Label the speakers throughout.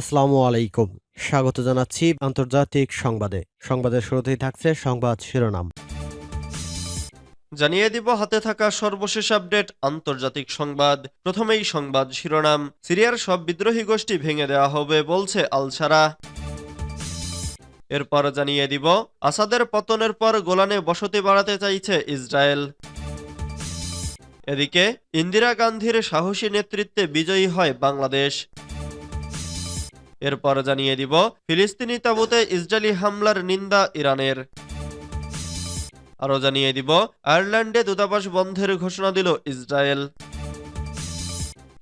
Speaker 1: আসসালামু আলাইকুম স্বাগত জানাচ্ছি আন্তর্জাতিক সংবাদে সংবাদের শুরুতেই থাকছে সংবাদ শিরোনাম
Speaker 2: জানিয়ে দিব হাতে থাকা সর্বশেষ আপডেট আন্তর্জাতিক সংবাদ প্রথমেই সংবাদ শিরোনাম সিরিয়ার সব বিদ্রোহী গোষ্ঠী ভেঙে দেওয়া হবে বলছে আলসারা এরপর জানিয়ে দিব আসাদের পতনের পর গোলানে বসতি বাড়াতে চাইছে ইসরায়েল এদিকে ইন্দিরা গান্ধীর সাহসী নেতৃত্বে বিজয়ী হয় বাংলাদেশ এরপর জানিয়ে দিব ফিলিস্তিনি তাবুতে ইসরায়েলি হামলার নিন্দা ইরানের আরও জানিয়ে দিব আয়ারল্যান্ডে দূতাবাস বন্ধের ঘোষণা দিল ইসরায়েল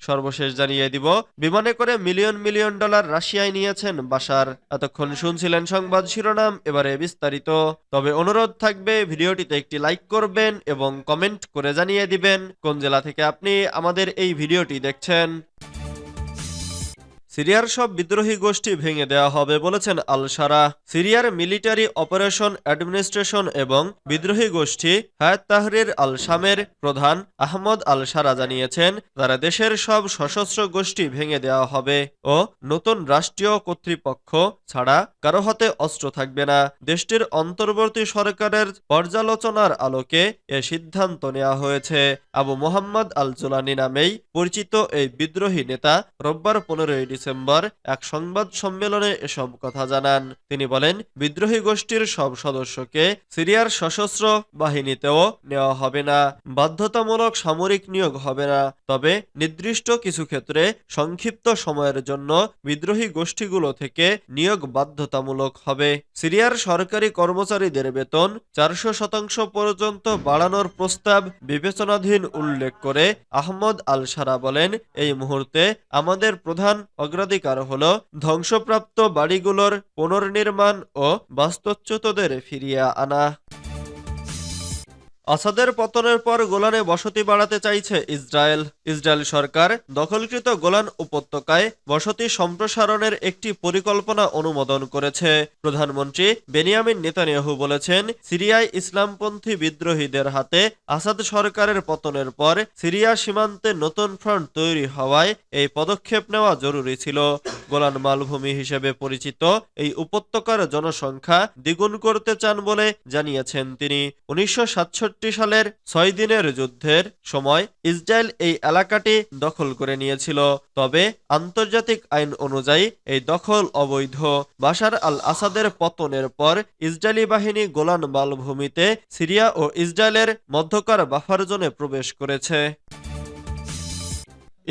Speaker 2: সর্বশেষ জানিয়ে দিব বিমানে করে মিলিয়ন মিলিয়ন ডলার রাশিয়ায় নিয়েছেন বাসার এতক্ষণ শুনছিলেন সংবাদ শিরোনাম এবারে বিস্তারিত তবে অনুরোধ থাকবে ভিডিওটিতে একটি লাইক করবেন এবং কমেন্ট করে জানিয়ে দিবেন কোন জেলা থেকে আপনি আমাদের এই ভিডিওটি দেখছেন
Speaker 3: সিরিয়ার সব বিদ্রোহী গোষ্ঠী ভেঙে দেয়া হবে বলেছেন আল সারা সিরিয়ার মিলিটারি অপারেশন অ্যাডমিনিস্ট্রেশন এবং বিদ্রোহী গোষ্ঠী হায়াত তাহরির আল সামের প্রধান আহমদ আল সারা জানিয়েছেন তারা দেশের সব সশস্ত্র গোষ্ঠী ভেঙে দেয়া হবে ও নতুন রাষ্ট্রীয় কর্তৃপক্ষ ছাড়া কারো হাতে অস্ত্র থাকবে না দেশটির অন্তর্বর্তী সরকারের পর্যালোচনার আলোকে এ সিদ্ধান্ত নেওয়া হয়েছে আবু মোহাম্মদ আল জোলানি নামেই পরিচিত এই বিদ্রোহী নেতা রোববার পনেরোই ডিসেম্বর এক সংবাদ সম্মেলনে এসব কথা জানান তিনি বলেন বিদ্রোহী গোষ্ঠীর সব সদস্যকে সিরিয়ার সশস্ত্র বাহিনীতেও নেওয়া হবে না বাধ্যতামূলক সামরিক নিয়োগ হবে না তবে নির্দিষ্ট কিছু ক্ষেত্রে সংক্ষিপ্ত সময়ের জন্য বিদ্রোহী গোষ্ঠীগুলো থেকে নিয়োগ বাধ্যতামূলক হবে সিরিয়ার সরকারি কর্মচারীদের বেতন চারশো শতাংশ পর্যন্ত বাড়ানোর প্রস্তাব বিবেচনাধীন উল্লেখ করে আহমদ আল সারা বলেন এই মুহূর্তে আমাদের প্রধান অগ্রাধিকার হল ধ্বংসপ্রাপ্ত বাড়িগুলোর পুনর্নির্মাণ ও বাস্তুচ্যুতদের ফিরিয়ে আনা
Speaker 4: আসাদের পতনের পর গোলানে বসতি বাড়াতে চাইছে ইসরায়েল ইসরায়েল সরকার দখলকৃত গোলান উপত্যকায় বসতি সম্প্রসারণের একটি পরিকল্পনা অনুমোদন করেছে প্রধানমন্ত্রী বেনিয়ামিন নেতানিয়াহু বলেছেন সিরিয়ায় ইসলামপন্থী বিদ্রোহীদের হাতে আসাদ সরকারের পতনের পর সিরিয়া সীমান্তে নতুন ফ্রন্ট তৈরি হওয়ায় এই পদক্ষেপ নেওয়া জরুরি ছিল গোলান মালভূমি হিসেবে পরিচিত এই উপত্যকার জনসংখ্যা দ্বিগুণ করতে চান বলে জানিয়েছেন তিনি উনিশশো সালের ছয় দিনের যুদ্ধের সময় ইসরায়েল এই এলাকাটি দখল করে নিয়েছিল তবে আন্তর্জাতিক আইন অনুযায়ী এই দখল অবৈধ বাশার আল আসাদের পতনের পর ইসরায়েলি বাহিনী গোলান মালভূমিতে সিরিয়া ও ইসরায়েলের মধ্যকার বাফার জোনে প্রবেশ করেছে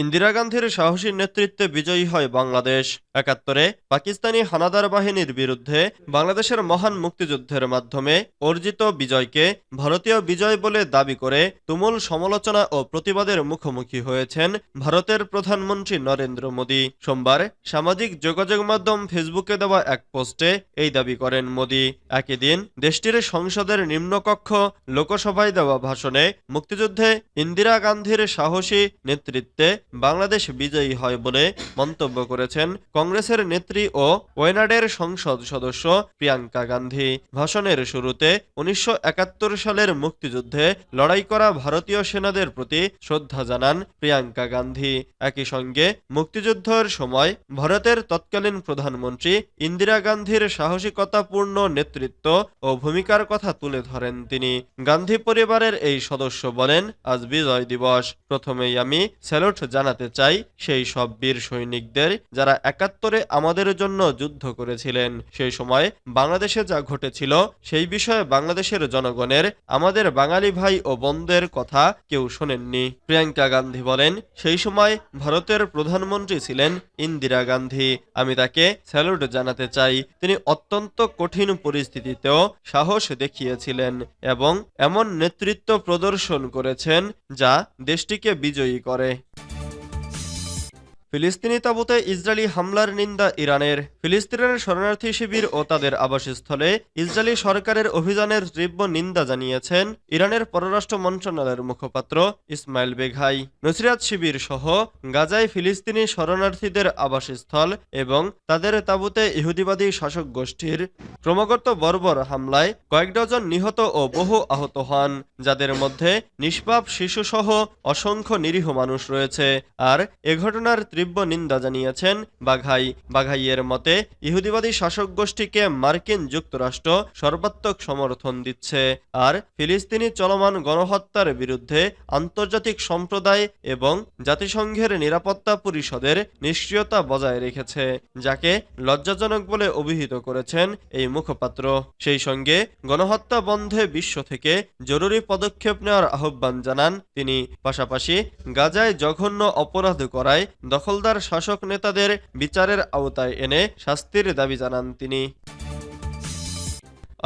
Speaker 5: ইন্দিরা গান্ধীর সাহসী নেতৃত্বে বিজয়ী হয় বাংলাদেশ একাত্তরে পাকিস্তানি হানাদার বাহিনীর বিরুদ্ধে বাংলাদেশের মহান মুক্তিযুদ্ধের মাধ্যমে অর্জিত বিজয়কে ভারতীয় বিজয় বলে দাবি করে তুমুল সমালোচনা ও প্রতিবাদের মুখোমুখি হয়েছেন ভারতের প্রধানমন্ত্রী নরেন্দ্র মোদী সোমবার সামাজিক যোগাযোগ মাধ্যম ফেসবুকে দেওয়া এক পোস্টে এই দাবি করেন মোদী একই দিন দেশটির সংসদের নিম্নকক্ষ লোকসভায় দেওয়া ভাষণে মুক্তিযুদ্ধে ইন্দিরা গান্ধীর সাহসী নেতৃত্বে বাংলাদেশ বিজয়ী হয় বলে মন্তব্য করেছেন কংগ্রেসের নেত্রী ও ওয়েনাডের সংসদ সদস্য প্রিয়াঙ্কা গান্ধী ভাষণের শুরুতে উনিশশো সালের মুক্তিযুদ্ধে লড়াই করা ভারতীয় সেনাদের প্রতি শ্রদ্ধা জানান প্রিয়াঙ্কা গান্ধী একই সঙ্গে মুক্তিযুদ্ধের সময় ভারতের তৎকালীন প্রধানমন্ত্রী ইন্দিরা গান্ধীর সাহসিকতাপূর্ণ নেতৃত্ব ও ভূমিকার কথা তুলে ধরেন তিনি
Speaker 6: গান্ধী পরিবারের এই সদস্য বলেন আজ বিজয় দিবস প্রথমেই আমি স্যালুট জানাতে চাই সেই সব বীর সৈনিকদের যারা একাত্তরে আমাদের জন্য যুদ্ধ করেছিলেন সেই সময় বাংলাদেশে যা ঘটেছিল সেই বিষয়ে বাংলাদেশের জনগণের আমাদের বাঙালি ভাই ও বন্ধের কথা কেউ শোনেননি প্রিয়াঙ্কা গান্ধী বলেন সেই সময় ভারতের প্রধানমন্ত্রী ছিলেন ইন্দিরা গান্ধী আমি তাকে স্যালুট জানাতে চাই তিনি অত্যন্ত কঠিন পরিস্থিতিতেও সাহস দেখিয়েছিলেন এবং এমন নেতৃত্ব প্রদর্শন করেছেন যা দেশটিকে বিজয়ী করে
Speaker 7: ফিলিস্তিনি তাবুতে ইসরায়েলি হামলার নিন্দা ইরানের ফিলিস্তিনের শরণার্থী শিবির ও তাদের আবাসস্থলে ইসরায়েলি সরকারের অভিযানের তীব্র নিন্দা জানিয়েছেন ইরানের পররাষ্ট্র মন্ত্রণালয়ের মুখপাত্র ইসমাইল বেঘাই নসিরাত শিবির সহ গাজায় ফিলিস্তিনি শরণার্থীদের আবাসস্থল এবং তাদের তাবুতে ইহুদিবাদী শাসক গোষ্ঠীর ক্রমাগত বর্বর হামলায় কয়েক ডজন নিহত ও বহু আহত হন যাদের মধ্যে নিষ্পাপ শিশুসহ অসংখ্য নিরীহ মানুষ রয়েছে আর এ ঘটনার তীব্র নিন্দা জানিয়েছেন বাঘাই বাঘাইয়ের মতে ইহুদিবাদী শাসক গোষ্ঠীকে মার্কিন যুক্তরাষ্ট্র সর্বাত্মক সমর্থন দিচ্ছে আর ফিলিস্তিনি চলমান গণহত্যার বিরুদ্ধে আন্তর্জাতিক সম্প্রদায় এবং জাতিসংঘের নিরাপত্তা পরিষদের নিষ্ক্রিয়তা বজায় রেখেছে যাকে লজ্জাজনক বলে অভিহিত করেছেন এই মুখপাত্র সেই সঙ্গে গণহত্যা বন্ধে বিশ্ব থেকে জরুরি পদক্ষেপ নেওয়ার আহ্বান জানান তিনি পাশাপাশি গাজায় জঘন্য অপরাধ করায় দখল দখলদার শাসক নেতাদের বিচারের আওতায় এনে শাস্তির দাবি জানান তিনি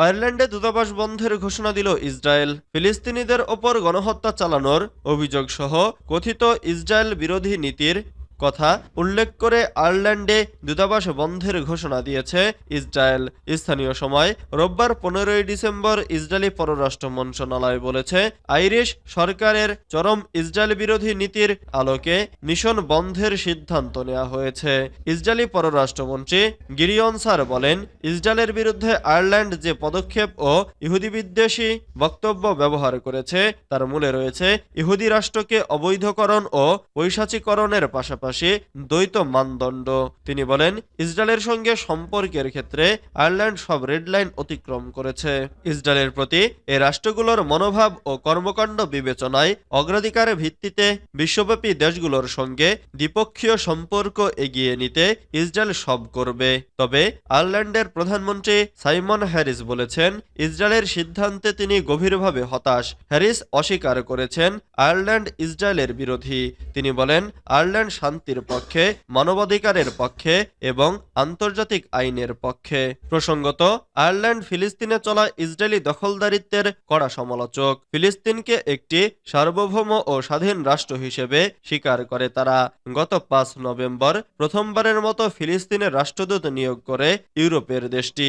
Speaker 8: আয়ারল্যান্ডে দূতাবাস বন্ধের ঘোষণা দিল ইসরায়েল ফিলিস্তিনিদের ওপর গণহত্যা চালানোর অভিযোগ সহ কথিত ইসরায়েল বিরোধী নীতির কথা উল্লেখ করে আয়ারল্যান্ডে দূতাবাস বন্ধের ঘোষণা দিয়েছে ইসরায়েল স্থানীয় সময় রোববার পনেরোই ডিসেম্বর ইসরায়েলি পররাষ্ট্র মন্ত্রণালয় বলেছে আইরিশ সরকারের চরম ইসরায়েল বিরোধী নীতির আলোকে মিশন বন্ধের সিদ্ধান্ত নেওয়া হয়েছে ইসরায়েলি পররাষ্ট্রমন্ত্রী গিরিয়ন সার বলেন ইসরায়েলের বিরুদ্ধে আয়ারল্যান্ড যে পদক্ষেপ ও ইহুদি বিদ্বেষী বক্তব্য ব্যবহার করেছে তার মূলে রয়েছে ইহুদি রাষ্ট্রকে অবৈধকরণ ও পৈশাচীকরণের পাশাপাশি পাশাপাশি দ্বৈত মানদণ্ড তিনি বলেন ইসরায়েলের সঙ্গে সম্পর্কের ক্ষেত্রে আয়ারল্যান্ড সব রেড লাইন অতিক্রম করেছে ইসরায়েলের প্রতি এ রাষ্ট্রগুলোর মনোভাব ও কর্মকাণ্ড বিবেচনায় অগ্রাধিকার ভিত্তিতে বিশ্বব্যাপী দেশগুলোর সঙ্গে দ্বিপক্ষীয় সম্পর্ক এগিয়ে নিতে ইসরায়েল সব করবে তবে আয়ারল্যান্ডের প্রধানমন্ত্রী সাইমন হ্যারিস বলেছেন ইসরায়েলের সিদ্ধান্তে তিনি গভীরভাবে হতাশ হ্যারিস অস্বীকার করেছেন আয়ারল্যান্ড ইসরায়েলের বিরোধী তিনি বলেন আয়ারল্যান্ড শান্তি শান্তির পক্ষে মানবাধিকারের পক্ষে এবং আন্তর্জাতিক আইনের পক্ষে প্রসঙ্গত আয়ারল্যান্ড ফিলিস্তিনে চলা ইসরায়েলি দখলদারিত্বের কড়া সমালোচক ফিলিস্তিনকে একটি সার্বভৌম ও স্বাধীন রাষ্ট্র হিসেবে স্বীকার করে তারা গত পাঁচ নভেম্বর প্রথমবারের মতো ফিলিস্তিনের রাষ্ট্রদূত নিয়োগ করে ইউরোপের দেশটি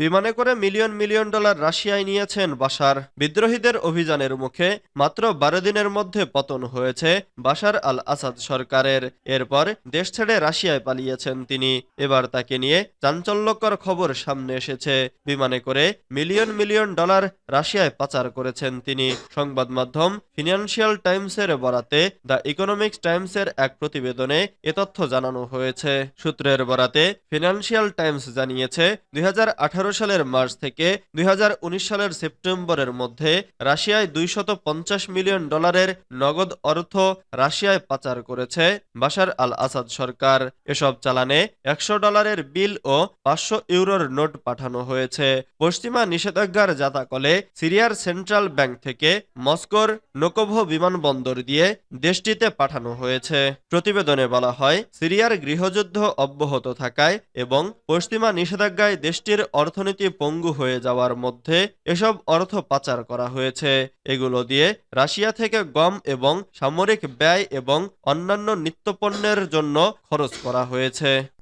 Speaker 9: বিমানে করে মিলিয়ন মিলিয়ন ডলার রাশিয়ায় নিয়েছেন বাসার বিদ্রোহীদের অভিযানের মুখে মাত্র বারো দিনের মধ্যে পতন হয়েছে বাসার আল আসাদ সরকারের এরপর দেশ ছেড়ে রাশিয়ায় পালিয়েছেন তিনি এবার তাকে নিয়ে চাঞ্চল্যকর খবর সামনে এসেছে বিমানে করে মিলিয়ন মিলিয়ন ডলার রাশিয়ায় পাচার করেছেন তিনি সংবাদ মাধ্যম ফিনান্সিয়াল টাইমসের বরাতে দ্য ইকোনমিক্স টাইমসের এক প্রতিবেদনে এ তথ্য জানানো হয়েছে সূত্রের বরাতে ফিনান্সিয়াল টাইমস জানিয়েছে দুই সালের মার্চ থেকে দুই সালের সেপ্টেম্বরের মধ্যে রাশিয়ায় দুই মিলিয়ন ডলারের নগদ অর্থ রাশিয়ায় পাচার করেছে বাশার আল আসাদ সরকার এসব চালানে একশো ডলারের বিল ও পাঁচশো ইউরোর নোট পাঠানো হয়েছে পশ্চিমা নিষেধাজ্ঞার জাতাকলে সিরিয়ার সেন্ট্রাল ব্যাংক থেকে মস্কোর নোকোভ বিমানবন্দর দিয়ে দেশটিতে পাঠানো হয়েছে প্রতিবেদনে বলা হয় সিরিয়ার গৃহযুদ্ধ অব্যাহত থাকায় এবং পশ্চিমা নিষেধাজ্ঞায় দেশটির অর্থ অর্থনীতি পঙ্গু হয়ে যাওয়ার মধ্যে এসব অর্থ পাচার করা হয়েছে এগুলো দিয়ে রাশিয়া থেকে গম এবং সামরিক ব্যয় এবং অন্যান্য নিত্যপণ্যের জন্য খরচ করা হয়েছে